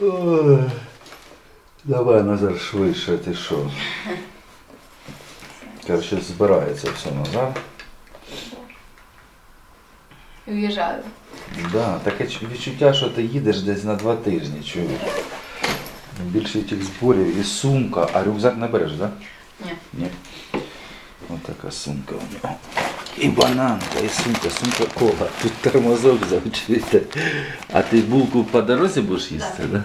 Ой. Давай, Назар, швидше, ти що? Короче, збирається все назад. Уїжджаю. Да, таке відчуття, що ти їдеш десь на два тижні, чуєш. Більше тих зборів і сумка, а рюкзак не береш, так? Да? Ні. Ні. Ось така сумка у нього. І бананка, і сумка, сумка кола. Тут тормозок чуєте? А ти булку по дорозі будеш їсти, так? Да.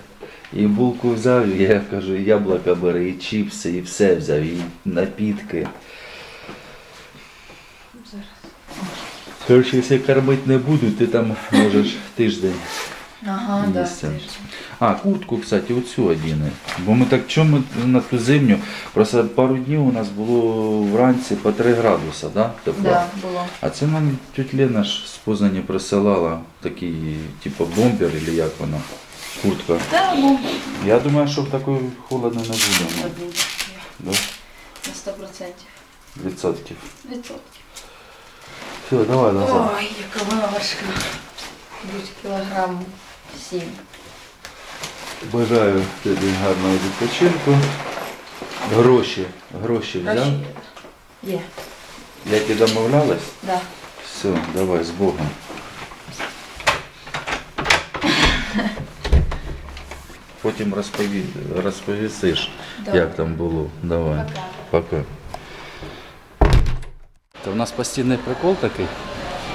І булку взяв, і я кажу, і яблука бери, і чіпси, і все взяв, і напітки. Коротше, якщо кормити не буду, ти там можеш тиждень. Ага, да, тиждень. А, куртку, кстати, оцю одіни. Бо ми так чому на ту зимню? Просто пару днів у нас було вранці по 3 градуса, да? Тепло. Да, було. А це нам тють Лена ж з Познані присилала такий, типу, бомбер, або як вона, куртка. Та, ну, Я думаю, що в такої холодно не буде. ну. буде. Да? На 100 процентів. Відсотків. Відсотків. Все, давай назад. Ой, яка вона важка. Будь кілограм сім. Бажаю тобі гарного відпочинку. Гроші. Гроші взяв. Гроші Є. Як і домовлялись? Да. Все, давай з Богом. Потім розпові... розповісиш, Добре. як там було. Давай. Пока. Пока. Та в нас постійний прикол такий.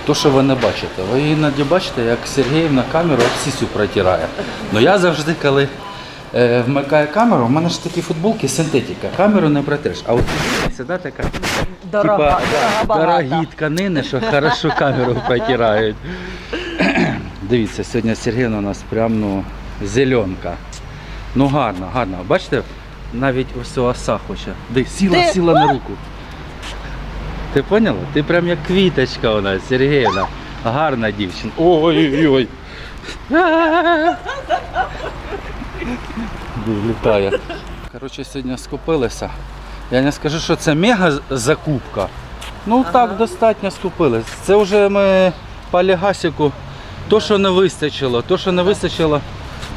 То, що ви не бачите. Ви іноді бачите, як Сергій на камеру обсісю протирає. Ну я завжди, коли е, вмикаю камеру, у мене ж такі футболки синтетика. Камеру не протреш. А от це да, така Дорога, типа, дорога багата. дорогі тканини, що хорошо камеру протирають. Дивіться, сьогодні Сергійна у нас прям ну, зеленка. Ну гарно, гарно. Бачите, навіть ось оса хоче. Де сіла, Де? сіла на руку. Ти поняла? Ти прям як квіточка у нас, Сергіївна. Гарна дівчина. Ой-ой-ой. Літає. Коротше, сьогодні скупилися. Я не скажу, що це мега закупка. Ну так, достатньо скупились. Це вже ми по Легасіку. То, що не вистачило, то, що не вистачило,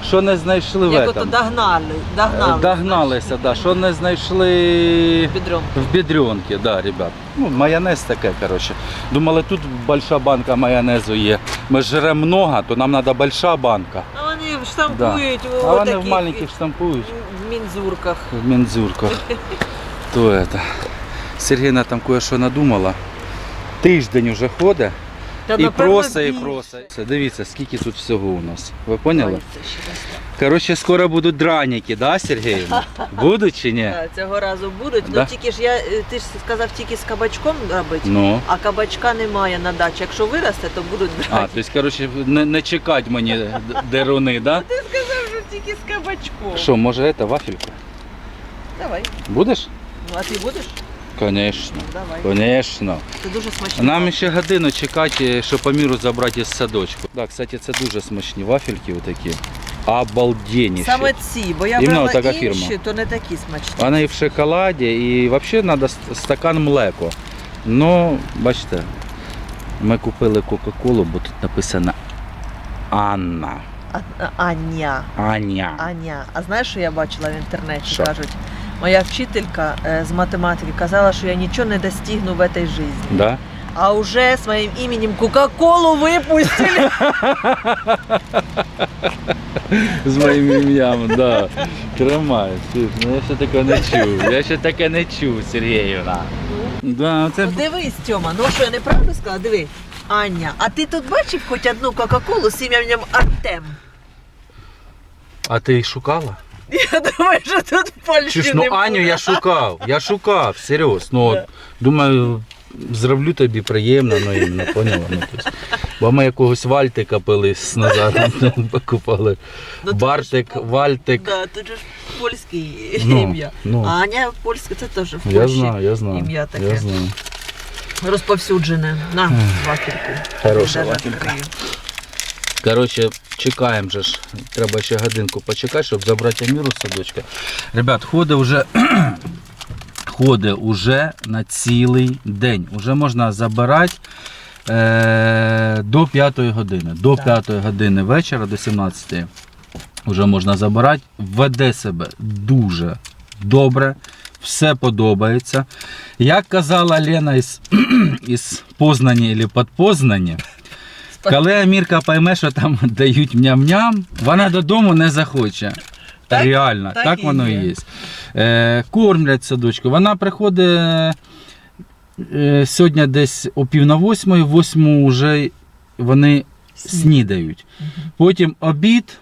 що не знайшли в Як этом. догнали, догнали. Догналися, да, що не знайшли в бідрюнки, да, ребят. Ну, майонез таке, коротше. Думали, тут большая банка майонезу є. Ми жремо много, то нам треба большая банка. А вони штампують А вони в таких маленьких штампують. в мінзурках. В мензурках. То это. Сергійна там кое-що надумала. Тиждень уже ходить і просить, і просить. Це, Дивіться, скільки тут всього у нас. Ви поняли? Так. Коротше, скоро будуть драники, да, Сергіївна? Будуть чи ні? Цього разу будуть. Да? Ну тільки ж я, е, ти ж сказав тільки з кабачком робити, Ну. а кабачка немає на дачі. Якщо виросте, то будуть А, тобто, коротше, не, не чекать мені деруни, да? Ти сказав, що тільки з кабачком. Що, може, це вафелька? Давай. Будеш? Ну, а ти будеш? Конечно. Давай. Конечно. Це дуже смачно. Нам ще годину чекати, щоб по міру забрати із садочку. Так, кстати, це дуже смачні вафельки отакі. Обалденніші. Саме ці, бо я Іменно брала така інші, фірма. то не такі смачні. Вони і в шоколаді, і взагалі треба стакан млеко. Ну, бачите, ми купили Кока-Колу, бо тут написано Анна. А, а- Аня. Аня. Аня, а знаєш, що я бачила в інтернеті? Що? Кажуть, моя вчителька е, з математики казала, що я нічого не достигну в цій житті. Да? А вже з моїм іменем Кока-Колу випустили. З моїм ім'ям, да. Тримай. Ну, я ще таке не чув. Я ще таке не чув, Сергіївна. Да, це... Ну дивись, Тьома, ну що я неправду сказала? Диви. Аня, а ти тут бачив хоч одну Кока-Колу з ім'ям Артем? А ти шукала? Я думаю, що тут в Польщі ж, ну не Аню буде. я шукав, я шукав, серйозно. Ну, от, думаю, зроблю тобі приємно, ну іменно, поняла. Ну, тобто, бо ми якогось Вальтика пили з Назаром, ну, покупали. Ну, тут Бартик, ж- Вальтик. Да, тут же ж польське Ну, ім'я. ну. А Аня польське це теж в Польщі. Я знаю, я знаю. ім'я таке. Я знаю. Розповсюджене. На, вафельку. Хороша вафелька. відкрию. Коротше, чекаємо же ж. Треба ще годинку почекати, щоб забрати Аміру з садочка. Ребят, ходить вже. Ходить уже на цілий день. Уже можна забирати е, до 5 години. До 5 години вечора, до 17. вже можна забирати. Веде себе дуже добре, все подобається. Як казала Лена із, із Познані або Подпознані, коли Амірка пойме, що там дають ням-ням, вона додому не захоче. Так- Реально, так так, воно і є. є. Е, кормлять садочку. Вона приходить е, сьогодні десь о пів на восьмої, восьму вже вони снідають. Потім обід.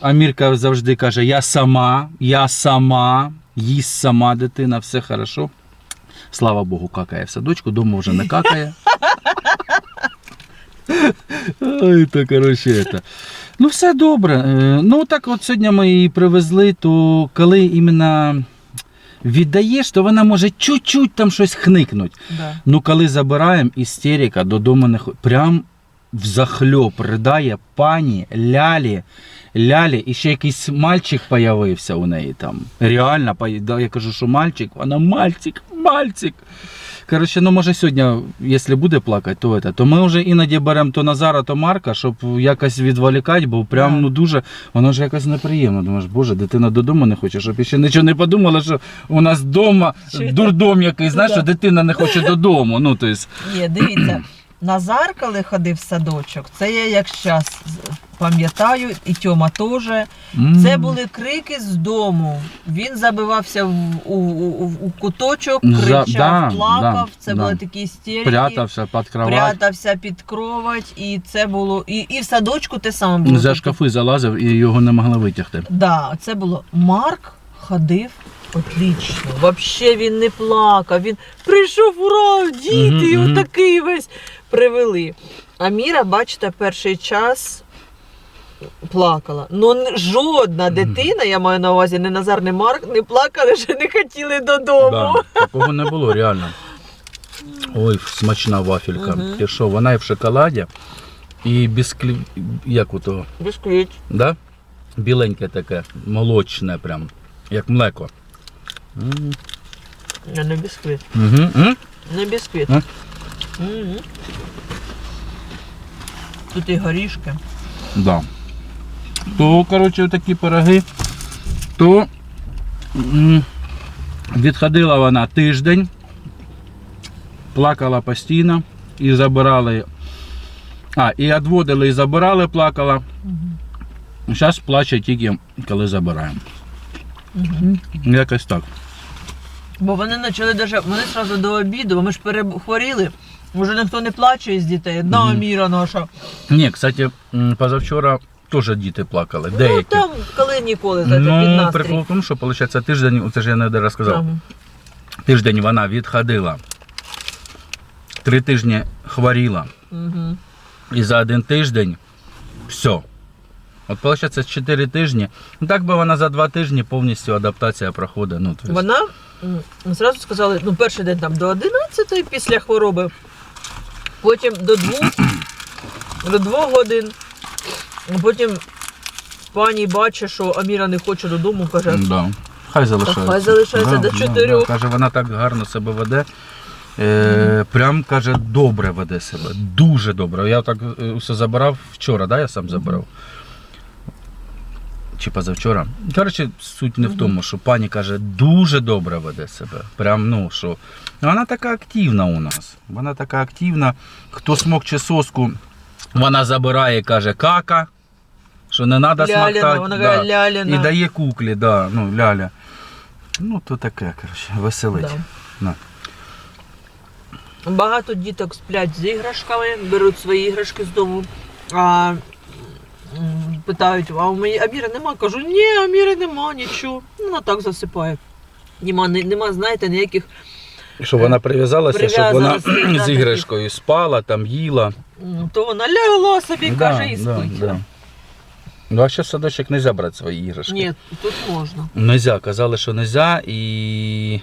Амірка завжди каже: Я сама, я сама, їсть сама дитина, все хорошо. Слава Богу, какає в садочку, дома вже не какає. Ой, то коротше. Это. Ну, все добре. Е, Ну, так от сьогодні ми її привезли, то коли іменно віддаєш, то вона може чуть-чуть там щось хникнуть. Да. Ну, коли забираємо, істерика додому не хо- Прям взахльоп ридає пані, лялі, лялі, і ще якийсь мальчик появився у неї там. Реально, я кажу, що мальчик, вона мальчик, мальчик. Коротше, ну може сьогодні, якщо буде плакати, то это, То ми вже іноді беремо то Назара, то Марка, щоб якось відволікати, бо прям ну дуже, воно ж якось неприємно. Думаєш, боже, дитина додому не хоче, щоб ще нічого не подумала, що у нас вдома дурдом якийсь, знаєш, що дитина не хоче додому. Ну, то есть, Ні, дивіться, Назар, коли ходив в садочок, це я як зараз пам'ятаю, і Тьома теж. Це були крики з дому. Він забивався в, у, у, у куточок, За- кричав, да, плакав. да, це да. були такі істерики. прятався під кровать, Прятався під кровать, і це було. І, і в садочку те саме було. за шкафи залазив і його не могли витягти. Да, це було. Марк ходив отлично. Вообще він не плакав. Він прийшов ура, діти, Мгм, і мгм. отакий весь привели. А Міра, бачите, перший час плакала. Ну н- жодна дитина, я маю на увазі, не Назар, не Марк, не плакали, що не хотіли додому. Да, такого не було реально. Ой, смачна вафелька. Мгм. Ти що, вона і в шоколаді, і бісквіт, як у того, Бісквіт. да? Біленьке таке, молочне прям, як млеко. М, Не, не бісквіт. Мгм, м. Не бісквіт. А? Мгм. Тут і горішки. Да. То, коротше, такі пироги, то м, відходила вона тиждень, плакала постійно і забирали. А, і відводили і забирали, плакала. Зараз плаче тільки коли забираємо. Якось так. Бо вони почали даже, вони одразу до обіду, бо ми ж перехворіли. Вже ніхто не плаче із дітей. Одна Мгм. міра наша. Ні, кстати, м, позавчора теж діти плакали. Ну Деякі. там коли ніколи під Ну, настрій. прикол в тому, що виходить тиждень, це ж я не розказав. Ага. Тиждень вона відходила. Три тижні хворіла. Мгм. І за один тиждень все. От виходить 4 тижні. Ну так би вона за 2 тижні повністю адаптація проходить. Ну, то есть, Вона зразу сказали, ну перший день там до 11 після хвороби, потім до 2, до 2 годин. Потім пані бачить, що Аміра не хоче додому, каже, да. Хай залишається. хай залишається до чотирьох. Каже, вона так гарно себе веде. Е, прям каже, добре веде себе. Дуже добре. Я так е, все забирав вчора, да, я сам забирав. Чи позавчора. Коротше, суть не в тому, що пані каже, дуже добре веде себе. Прям, ну, що. Вона така активна у нас. Вона така активна. Хто смокче соску, вона забирає, каже, кака. Що не треба Ляліна, смоктати. вона да. Ляліна. І дає куклі, да, ну, ляля. Ну, то таке, коротше, веселить. Да. На. Багато діток сплять з іграшками, беруть свої іграшки з дому. А питають, а у моєї Аміри нема? Кажу, ні, Аміри нема, нічого. Ну, Вона так засипає. Нема, не- нема, знаєте, ніяких. Щоб вона прив'язалася, щоб вона Прив'язалася, да, з іграшкою спала, там їла. м, То вона лягла собі, каже, і спить. Да. Ну, а ще в садочок не можна брати свої іграшки. Ні, тут можна. Нельзя. Казали, що не можна і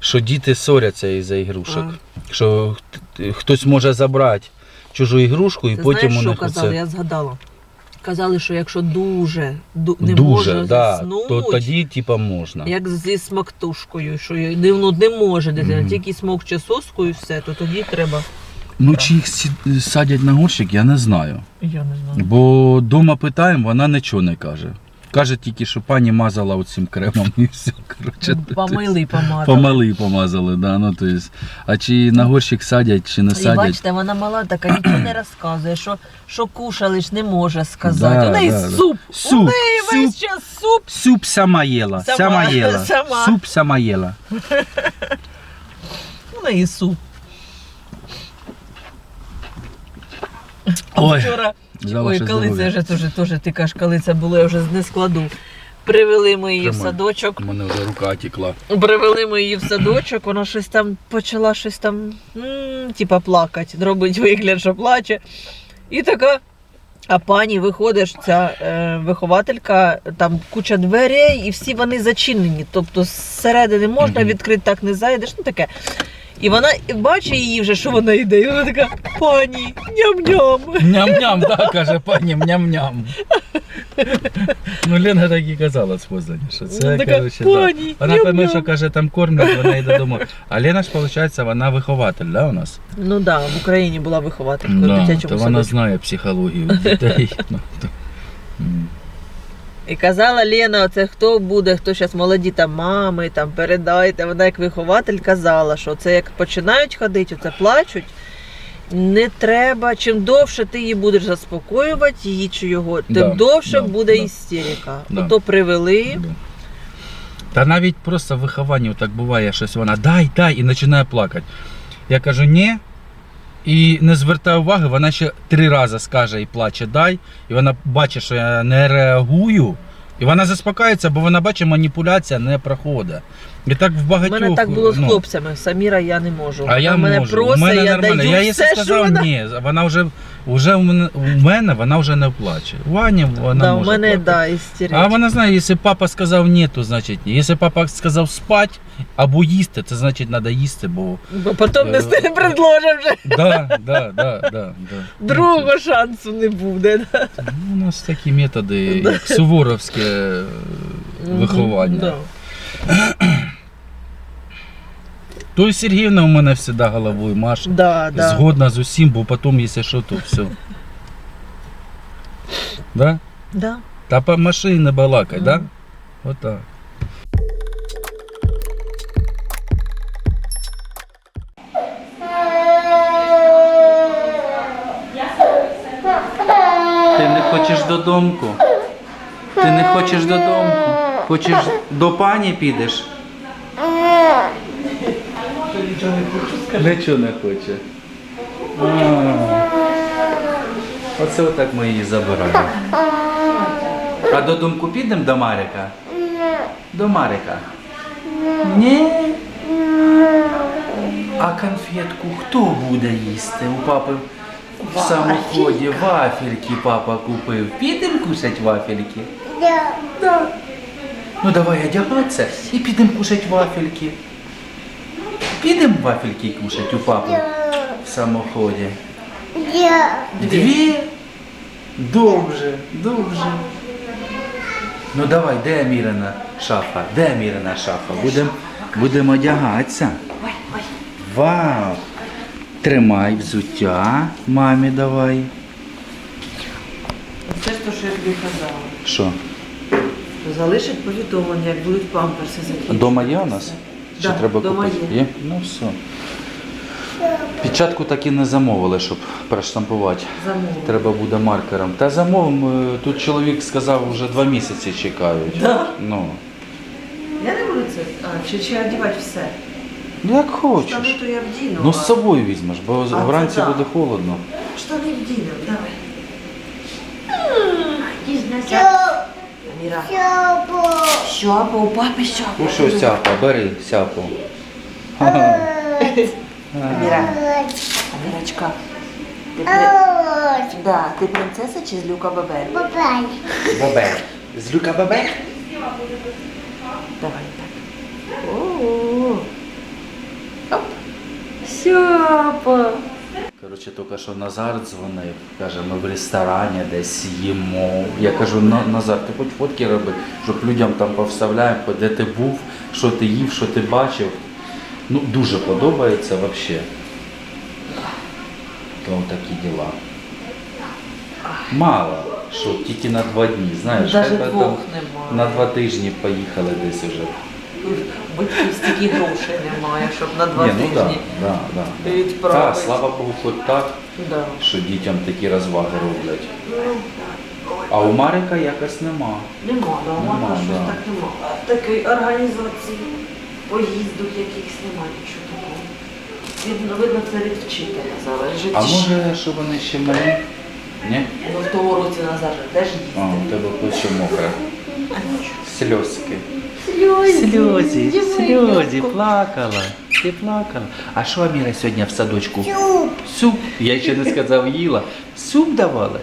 що діти ссоряться із-за ігрушок. Що хт- хтось може забрати чужу ігрушку і Ти потім знаєш, у що них казали? оце... Я згадала. Казали, що якщо дуже, ду- не дуже, може да, заснути, то тоді типа можна. як зі смактушкою, що не, ну, не може дитина, mm. тільки смокче соску і все, то тоді треба. Ну чи їх садять на горщик, я не знаю. Я не знаю. Бо вдома питаємо, вона нічого не каже. Каже тільки, що пані мазала оцим кремом і все. Коротше, Помили, помазали. Помали помазали, да. Ну, то есть, а чи на горщик садять, чи не І садять. бачите, вона мала така, нічого не розказує, що, що кушали ж не може сказати. Да, У неї да, да. суп. У Суп, неї весь суп. час суп. Суп сама їла, Сама, сама, їла. сама. Суп сама їла. У неї суп. Ой, Вчора, за ой, ваше коли це вже теж, теж ти кажеш, коли це було, я вже не складу. Привели ми її в Тримай. садочок. У мене вже рука текла. Привели ми її в садочок, вона щось там почала щось там, м, типа плакати, робить вигляд, що плаче. І така. А пані виходиш, ця е, вихователька, там куча дверей, і всі вони зачинені. Тобто зсередини можна Мгм. відкрити, так не зайдеш, ну таке. І вона бачить її вже, що вона йде, і вона така, пані, ням-ням. Ням-ням, да, каже пані, ням-ням. Ну, Лена так і казала з Познані, що це, така, коротше, да. Вона пойме, ням-ням. що каже, там кормлять, вона йде додому. А Лена ж, виходить, вона вихователь, да, у нас? Ну так, да, в Україні була вихователькою в Да, дитячому то вона садочку. знає психологію дітей. Ну, то- М. І казала Лена, це хто буде, хто зараз молоді там мами, там передайте. Вона як вихователь казала, що це як починають ходити, оце плачуть. Не треба, чим довше ти її будеш заспокоювати, її чи його, тим Да, довше да, буде да. істерика. Да. Ото привели. Да. Та навіть просто в вихованні так буває, щось вона дай, дай і починає плакати. Я кажу ні. І не звертає уваги, вона ще три рази скаже і плаче дай. І вона бачить, що я не реагую. І вона заспокається, бо вона бачить, маніпуляція не проходить. І так в У мене так було з ну, хлопцями. Саміра я не можу. А я мене можу. просить, у мене я нормально. даю я їй все, що сказав вона... ні. Вона вже, вже у, мене, у мене вона вже не плаче. Ваня вона Да, у мене плакати. да. А вона знає, якщо папа сказав ні, то значить ні. Якщо папа сказав спать або їсти, це значить треба їсти, бо. Бо потім не Е, не предложив вже. Да, да, да, да, да. Другого шансу не буде. да. Ну, у нас такі методи, як суворовське е, виховання. Да. То і Сергіївна у мене завжди головою маше. Да, да. Згодна з усім, бо потім, якщо що, то все. Да? Да. Та по машині не балакай, да? Отак. Ти не хочеш додому? Ти не хочеш додому? Хочеш до пані підеш? Нічого не хоче. А. Оце отак ми її забираємо. А додому підемо до Марика? До Марика? Ні. А конфетку хто буде їсти? У папи в самоході вафельки папа купив. Підемо кушати вафельки? Да. Ну давай одягатися і підемо кушати вафельки. Підемо вафельки кушати у папи в самоході. Дві? Добре, добре. Ну давай, де Мірина шафа? Де Мірина шафа? Будемо будем одягатися. Вау! Тримай взуття, мамі давай. Це ж те, що я тобі казала. Що? Залишить повідомлення, як будуть памперси закінчені. Дома є у нас? Чи Да, треба дома купити? є. Ну все. Печатку так і не замовили, щоб проштампувати. Замовлення. Треба буде маркером. Та замовимо, е, тут чоловік сказав, вже два місяці чекають. Да? Ну, Я не буду це. А, чи, чи одягати все? як Штани хочеш. то я вдіну. Ну а з собою візьмеш, бо це вранці да. буде холодно. Штани вдіну, давай. Аміра. Щопа, у папи щопа. Ну що, сяпа, бери сяпу. Ха-ха. Аміра. Ти, при... да, ти принцеса чи злюка бабель? Бабе. З люка бабе? Давай так. О-о-о. Оп. Щопа. Коротше, тільки що Назар дзвонив, каже, ми в ресторані десь їмо. Я кажу, Назар, ти хоч фотки роби, щоб людям там повставляємо, де ти був, що ти їв, що ти бачив. Ну, дуже подобається взагалі. То такі діла. Мало. що тільки на два дні, знаєш, хай двох там немає. на два тижні поїхали десь уже. Батьків стільки грошей немає, щоб на два Ні, ну да, тижні да, да, відправити. Так, слава Богу, хоч так, Да. що дітям такі розваги роблять. А у Марика якось нема. Нема, да, у Нема, щось да. так нема. Такої організації поїздок якихось немає нічого такого. Видно, видно, це від вчителя залежить. А може, що вони ще малі? Ні? Ну, в тому році Назар же теж А, у тебе плече мокре. А нічого. Сльозки. Сльозі, сльозі, плакала. Ти плакала. А що Аміра сьогодні в садочку? Суп. Суп. Я ще не сказав їла. Суп давали.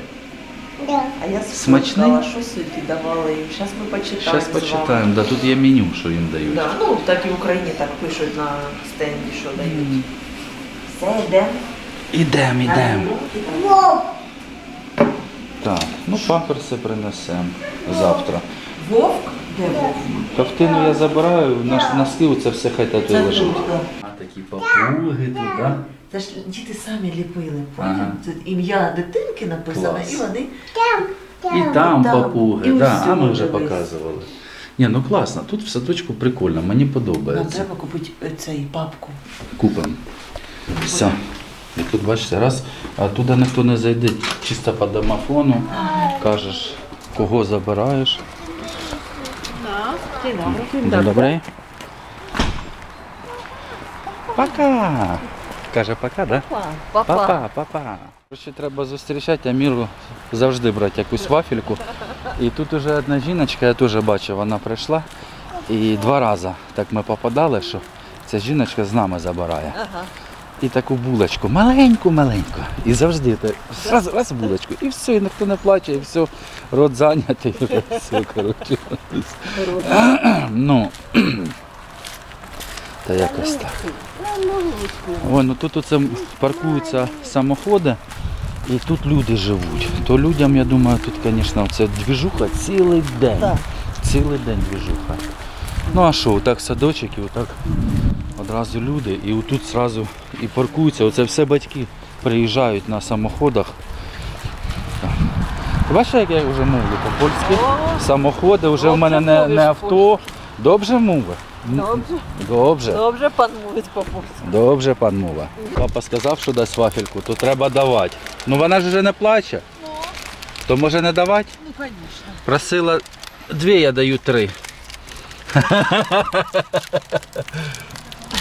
А я Смачний? спитала, що сьогодні давали їм. Зараз ми почитаємо. Зараз з вами. почитаємо. Да, тут є меню, що їм дають. Да, ну так і в Україні так пишуть на стенді, що дають. Все, йдемо. Ідем, ідем. Так, ну памперси принесемо завтра. Вовк? Ковтину я забираю, на, на стіл це все хай тату лежить. А такі папуги тут, да? Це ж діти самі ліпили, Ага. це ім'я дитинки написане, Клас. і вони І там там, папуги, і да, усюди а ми вже дивись. показували. Ні, ну класно, тут в садочку прикольно, мені нам подобається. треба купити е, цей папку. Купимо. Все. І тут бачите, раз, а туди ніхто не зайде, чисто по домофону, кажеш, кого забираєш. Добре, Пока. Каже пока, да? Папа. Папа, папа. Короче, треба зустрічати Аміру, завжди брати якусь вафельку. І тут уже одна жіночка, я теж бачив, вона прийшла. І два рази так ми попадали, що ця жіночка з нами забирає. Ага. І таку булочку, маленьку, маленьку. І завжди так, раз, раз булочку. І все, і ніхто не плаче, і все, рот зайнятий, все, коротше. Ну, та якось так. Ой, ну тут оце паркуються самоходи і тут люди живуть. То людям, я думаю, тут, звісно, це двіжуха цілий день. Так. Цілий день двіжуха. Ну а що, отак садочок і отак одразу люди. І отут одразу і паркуються. Оце все батьки приїжджають на самоходах. Бачиш, як я вже мовлю по-польськи? Самоходи вже в мене не, не авто. Добре мови? Добре. Добре. Добре, пан мовить папусь. Добре, пан Мова. Папа сказав, що дасть вафельку, то треба давати. Ну вона ж вже не плаче. То може не давати? Ну, звісно. Просила дві, я даю три.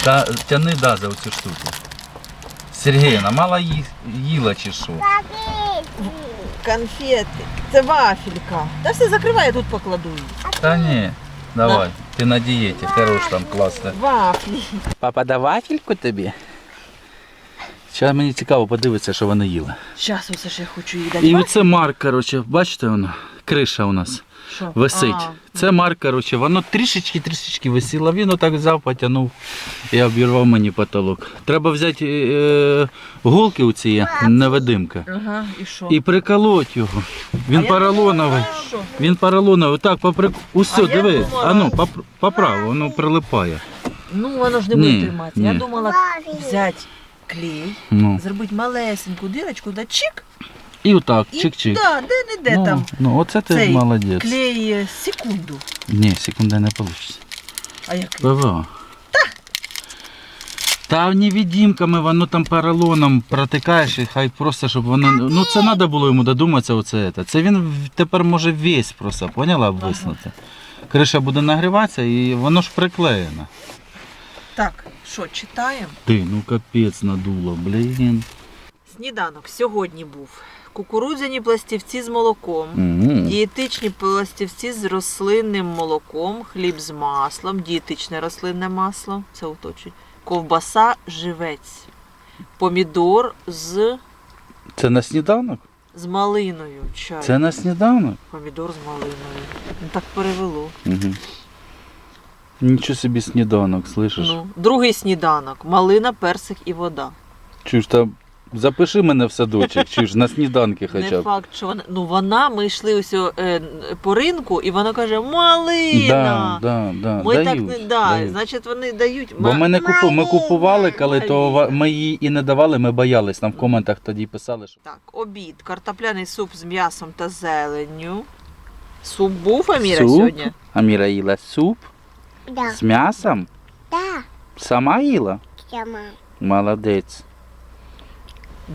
Та тяни да, за оцю штуку. Сергіївна, мала ї- їла чи що? Конфети. Це вафелька. Та все закривай, я тут покладу її. Та ні. Давай, ти на дієті, хорош там класно. Вафлі. Папа, да вафельку тобі? Зараз мені цікаво подивитися, що вони їли. Зараз усе ж я хочу їй дати. І оце Марк, коротше, бачите воно? Криша у нас. Що? висить. А, Це Марк, коротше, воно трішечки-трішечки висіло, він отак взяв, потягнув і обірвав мені потолок. Треба взяти е, голки у цієї невидимки Ага, і що? і приколоть його. Він А поролоновий. що? Він поролоновий. Так, попри... Усе, А я диви, думала- а ну, поп... поправ, воно прилипає. Ну, воно ж не Ні, буде триматися. Я ні. думала взяти клей, Ну. зробити малесеньку дирочку, да чик, І отак, чик-чик. да, де-не-де ну, там ну, оце ти цей молодець. клей секунду. Ні, секунди не вийде. А як? ПВО. Та невидимками, воно там поролоном протикаєш і хай просто, щоб воно. Ну це треба було йому додуматися. Оце, це. це він тепер може весь просто, поняла, обвиснути. Криша буде нагріватися і воно ж приклеєно. Так, що, читаємо? Ти, ну капець надуло, блін. Сніданок сьогодні був. Кукурудзяні пластівці з молоком, дієтичні пластівці з рослинним молоком, хліб з маслом, дієтичне рослинне масло, це уточнює, ковбаса живець, помідор з, Це на сніданок? з малиною. Чай. Це на сніданок? Помідор з малиною. Ну, так перевело. Угу. Нічого собі сніданок, слышиш? Ну, другий сніданок. Малина, персик і вода. Чуєш, там запиши мене в садочок, чи ж на сніданки Не хоча б. факт, що вона. Ну вона, ми йшли ось о, е, по ринку, і вона каже: Малина! Да, да, да, Ми дають, так не да, дають. значить вони дають. Бо ми не купу, ми купували, коли то ва- ми її і не давали, ми боялись. Нам в коментах тоді писали, що Так, обід, картопляний суп з м'ясом та зеленню. Суп був Аміра суп. сьогодні? Аміра їла суп Да, з м'ясом. да, Сама їла? сама. Молодець.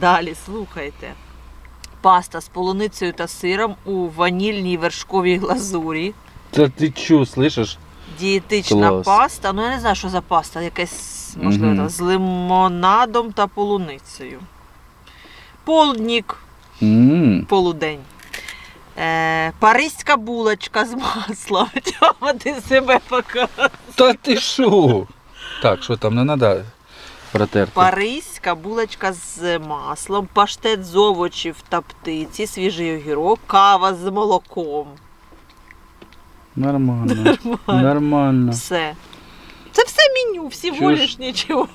Далі слухайте. Паста з полуницею та сиром у ванільній вершковій глазурі. Та ти чо, слышиш? Дієтична Клас. паста. Ну я не знаю, що за паста, якась, можливо, Мгм. там, з лимонадом та полуницею. Полднік, м полудень. Е, паризька булочка з маслом. Тьома, ти себе показуєш. Та ти що? Так, що там не треба протерти? Паризька булочка з маслом, паштет з овочів та птиці, свіжий огірок, кава з молоком. Нормально. Нормально. Все. Це все меню, всі Чуєш? воліш нічого.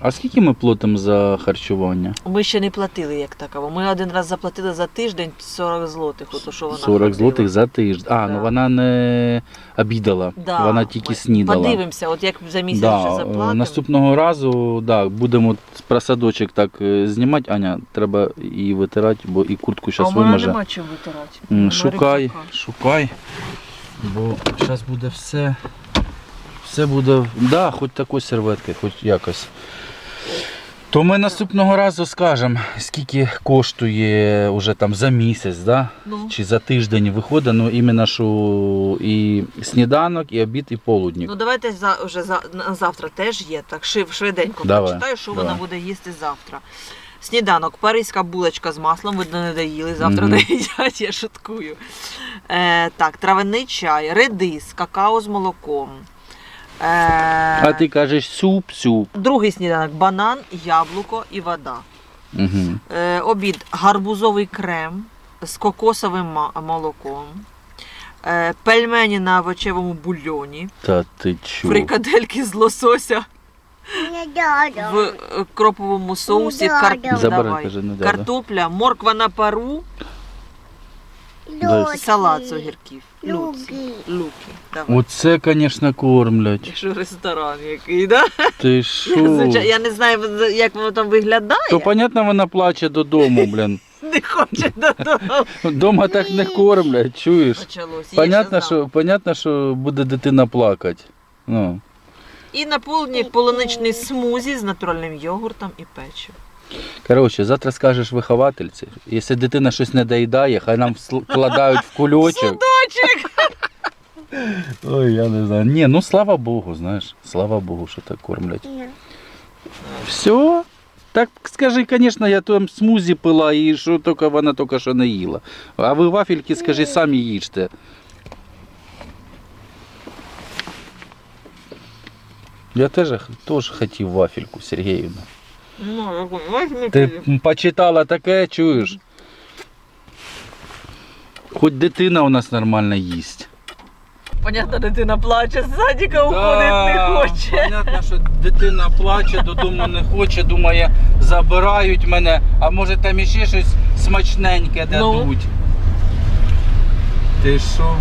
А скільки ми платимо за харчування? Ми ще не платили як таково. Ми один раз заплатили за тиждень 40 злотих, ото що вона 40 ходила. злотих за тиждень. А, Да. ну вона не обідала, Да. вона тільки Ми снідала. Подивимося, от як за місяць Да, вже е, заплатимо. наступного разу да, будемо про садочок так е, знімати. Аня, треба її витирати, бо і куртку а зараз вимаже. нема чого витирати. Шукай, рюкзака. шукай, бо зараз буде все. Все буде. Да, хоч такої серветки, хоч якось. То ми наступного разу скажемо, скільки коштує уже там за місяць, да? Ну, чи за тиждень виходить, ну іменно що і сніданок, і обід, і полудник. ну давайте за, вже за, на завтра теж є. Так шив швиденько Давай, прочитаю, що давай. вона буде їсти завтра. Сніданок, паризька булочка з маслом, видно, не доїли, завтра Мгм. не їдять, я шуткую. Е, так, травяний чай, редис, какао з молоком. Е, А ти кажеш суп, суп. Другий сніданок банан, яблуко і вода. Угу. Е, обід гарбузовий крем з кокосовим ма- молоком. Е, пельмені на овочевому бульйоні, Та ти чо? фрикадельки з лосося в е, кроповому соусі, кар... Забирай, Давай. каже, не картопля, морква на пару, Луки. салат з огірків. Луці. Луки. Луки. Давай. Оце, звісно, кормлять. Якщо ресторан який, да? Ти Я, що? я не знаю, як воно там виглядає. То понятно, вона плаче додому, блін. Не хоче додому. Дома так не кормлять, чуєш? Почалось. Понятно, що, понятно, що буде дитина плакати. Ну. І на полдник полуничний смузі з натуральним йогуртом і печивом. Коротше, завтра скажеш виховательці, якщо дитина щось не доїдає, хай нам вкладають в кульочок. Судочок! Ой, я не знаю. Ні, ну слава Богу, знаєш. Слава Богу, що так кормлять. Все? Так скажи, звісно, я там смузі пила і що тільки вона тільки що не їла. А ви вафельки, скажи, самі їжте. Я теж, теж хотів вафельку, Сергіївна. Ну, возьми Ти почитала таке, чуєш? Хоч дитина у нас нормально їсть. Понятно, дитина плаче, з садика уходить не хоче. Понятно, що дитина плаче, додому не хоче, думає, забирають мене, а може там іще щось смачненьке Ну? Ти що?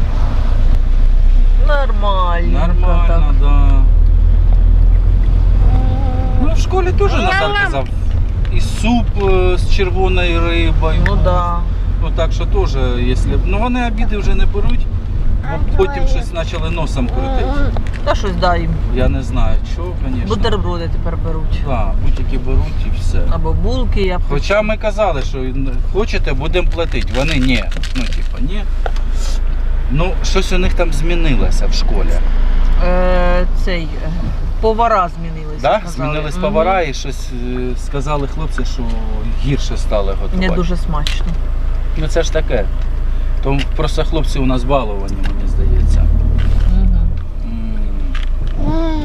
Нормально. Нормально, да. Школі теж Назар казав. І суп е, з червоною рибою. Ну да. Ну так що теж, якщо. Ну вони обіди вже не беруть, бо потім щось почали носом крутити. Та щось дай їм. Я не знаю, що, звісно. Бутерброди тепер беруть. Так, будь-які беруть і все. Або булки, я б- Хоча ми казали, що хочете, будемо платити. Вони ні. Ну, типа, ні. Ну, щось у них там змінилося в школі. е, цей е, повара змінилися. Да? Змінились повара і щось е, сказали хлопці, що гірше стали готувати. Не дуже смачно. Ну це ж таке. Тому просто хлопці у нас баловані, мені здається. Мгм. М. М.